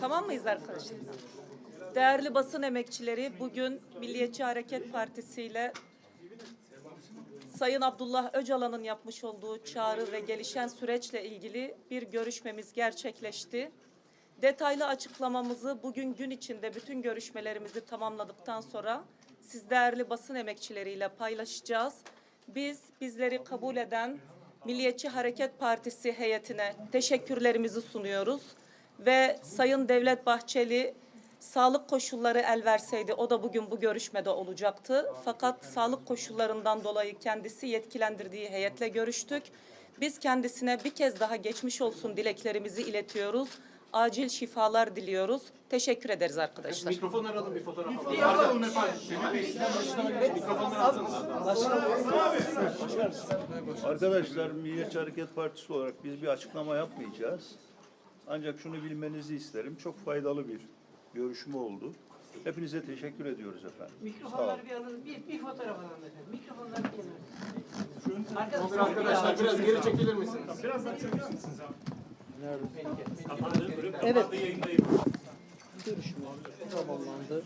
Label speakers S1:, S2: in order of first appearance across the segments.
S1: Tamam mıyız arkadaşlar? Değerli basın emekçileri, bugün Milliyetçi Hareket Partisi ile Sayın Abdullah Öcalan'ın yapmış olduğu çağrı ve gelişen süreçle ilgili bir görüşmemiz gerçekleşti. Detaylı açıklamamızı bugün gün içinde bütün görüşmelerimizi tamamladıktan sonra siz değerli basın emekçileriyle paylaşacağız. Biz bizleri kabul eden Milliyetçi Hareket Partisi heyetine teşekkürlerimizi sunuyoruz ve Sayın Devlet Bahçeli sağlık koşulları el verseydi o da bugün bu görüşmede olacaktı. Fakat sağlık koşullarından dolayı kendisi yetkilendirdiği heyetle görüştük. Biz kendisine bir kez daha geçmiş olsun dileklerimizi iletiyoruz. Acil şifalar diliyoruz. Teşekkür ederiz arkadaşlar.
S2: Mikrofonları alın bir fotoğraf alalım. Alın efendim.
S3: Arkadaşlar Milliyetçi Hareket Partisi olarak biz bir açıklama yapmayacağız. Ancak şunu bilmenizi isterim. Çok faydalı bir görüşme oldu. Hepinize teşekkür ediyoruz efendim.
S4: Mikrofonları bir alın. Bir, bir fotoğraf alın efendim. Mikrofonları bir kenara.
S2: Arkadaşlar biraz geri çekilir misiniz?
S4: Evet. Görüşme tamamlandı.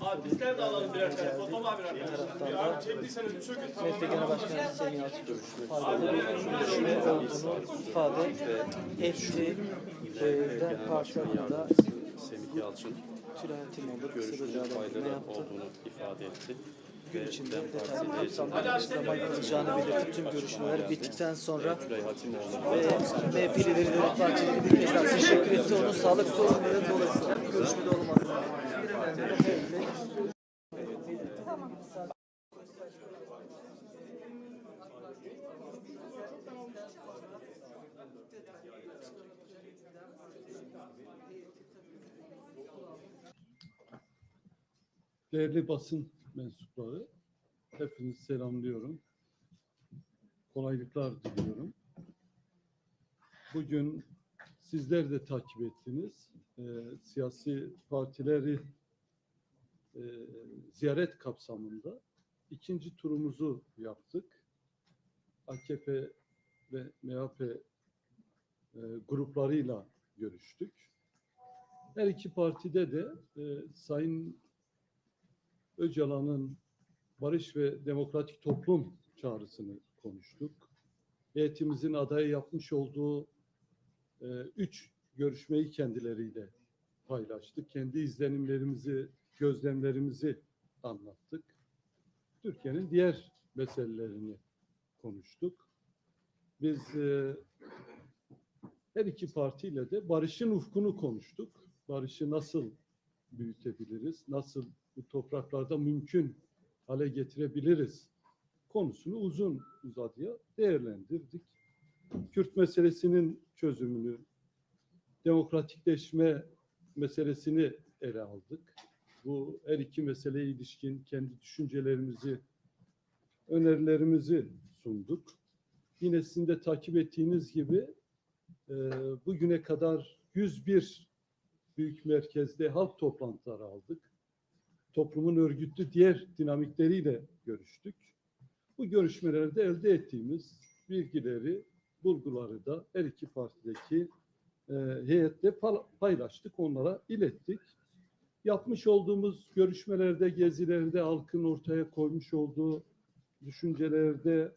S2: Abi bizler de alalım birer tane. Foto var birer tane. Abi çektiyseniz bir çökün.
S4: MHP Genel Başkanı Açık faydalı görüşme olduğunu ifade etti. Ee, Parti adına
S5: Semih Yalçın
S4: değerlendirme
S5: faydalı olduğunu ifade etti.
S4: Gün içinde detaylı açıklama yapılacağını belirtti. Tüm görüşmeler bittikten sonra ve MHP lideri Devlet Bahçeli'ye bir kez daha teşekkür etti. Onun sağlık sorunları dolayısıyla görüşmede olmadı.
S6: Değerli basın mensupları, hepinizi selamlıyorum. Kolaylıklar diliyorum. Bugün sizler de takip ettiniz. Ee, siyasi partileri e, ziyaret kapsamında ikinci turumuzu yaptık. AKP ve MHP e, gruplarıyla görüştük. Her iki partide de e, Sayın Öcalan'ın barış ve demokratik toplum çağrısını konuştuk. Heyetimizin adayı yapmış olduğu e, üç görüşmeyi kendileriyle paylaştık. Kendi izlenimlerimizi, gözlemlerimizi anlattık. Türkiye'nin diğer meselelerini konuştuk. Biz e, her iki partiyle de barışın ufkunu konuştuk. Barışı nasıl büyütebiliriz, nasıl bu topraklarda mümkün hale getirebiliriz konusunu uzun uzadıya değerlendirdik. Kürt meselesinin çözümünü, demokratikleşme meselesini ele aldık. Bu her iki meseleye ilişkin kendi düşüncelerimizi, önerilerimizi sunduk. Yine sizin de takip ettiğiniz gibi e, bugüne kadar 101 büyük merkezde halk toplantıları aldık toplumun örgütlü diğer dinamikleriyle görüştük. Bu görüşmelerde elde ettiğimiz bilgileri, bulguları da her iki partideki e, heyette paylaştık, onlara ilettik. Yapmış olduğumuz görüşmelerde, gezilerde halkın ortaya koymuş olduğu düşüncelerde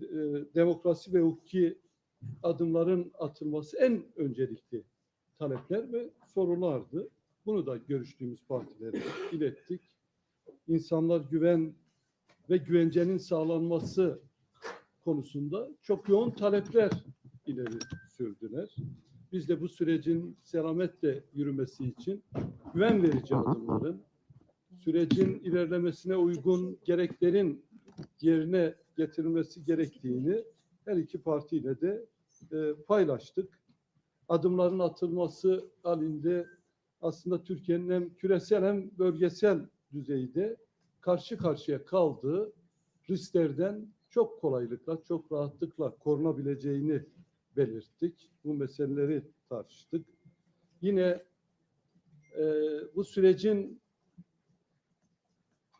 S6: e, demokrasi ve hukuki adımların atılması en öncelikli talepler ve sorulardı. Bunu da görüştüğümüz partilere ilettik. İnsanlar güven ve güvencenin sağlanması konusunda çok yoğun talepler ileri sürdüler. Biz de bu sürecin selametle yürümesi için güven verici adımların, sürecin ilerlemesine uygun gereklerin yerine getirilmesi gerektiğini her iki partiyle de e, paylaştık. Adımların atılması halinde aslında Türkiye'nin hem küresel hem bölgesel düzeyde karşı karşıya kaldığı risklerden çok kolaylıkla, çok rahatlıkla korunabileceğini belirttik. Bu meseleleri tartıştık. Yine e, bu sürecin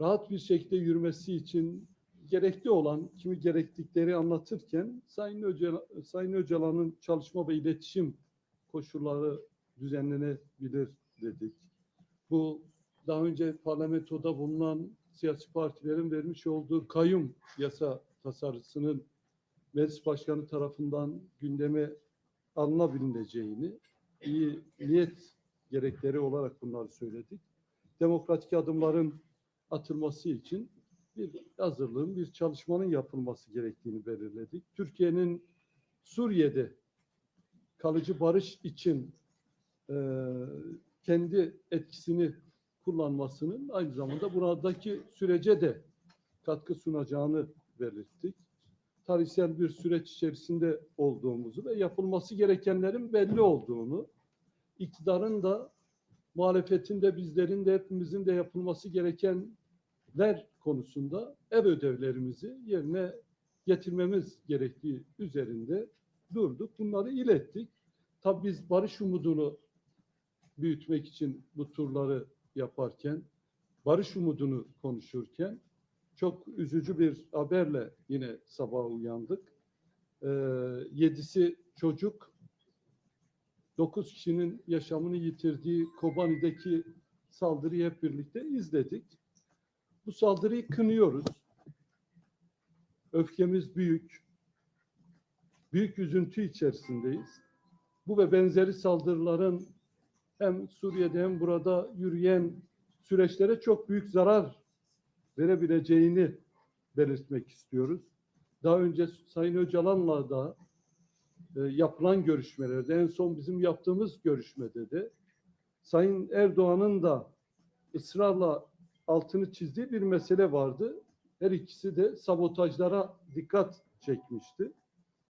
S6: rahat bir şekilde yürümesi için gerekli olan kimi gerektikleri anlatırken Sayın, Öcalan, Sayın Öcalan'ın çalışma ve iletişim koşulları düzenlenebilir dedik. Bu daha önce parlamentoda bulunan siyasi partilerin vermiş olduğu kayyum yasa tasarısının meclis başkanı tarafından gündeme alınabileceğini, iyi niyet gerekleri olarak bunları söyledik. Demokratik adımların atılması için bir hazırlığın, bir çalışmanın yapılması gerektiğini belirledik. Türkiye'nin Suriye'de kalıcı barış için e, kendi etkisini kullanmasının aynı zamanda buradaki sürece de katkı sunacağını belirttik. Tarihsel bir süreç içerisinde olduğumuzu ve yapılması gerekenlerin belli olduğunu, iktidarın da muhalefetin de bizlerin de hepimizin de yapılması gerekenler konusunda ev ödevlerimizi yerine getirmemiz gerektiği üzerinde durduk. Bunları ilettik. Tabii biz barış umudunu büyütmek için bu turları yaparken, barış umudunu konuşurken çok üzücü bir haberle yine sabah uyandık. Ee, yedisi çocuk, dokuz kişinin yaşamını yitirdiği Kobani'deki saldırıyı hep birlikte izledik. Bu saldırıyı kınıyoruz. Öfkemiz büyük. Büyük üzüntü içerisindeyiz. Bu ve benzeri saldırıların hem Suriye'de hem burada yürüyen süreçlere çok büyük zarar verebileceğini belirtmek istiyoruz. Daha önce Sayın Öcalan'la da e, yapılan görüşmelerde, en son bizim yaptığımız görüşmede de Sayın Erdoğan'ın da ısrarla altını çizdiği bir mesele vardı. Her ikisi de sabotajlara dikkat çekmişti.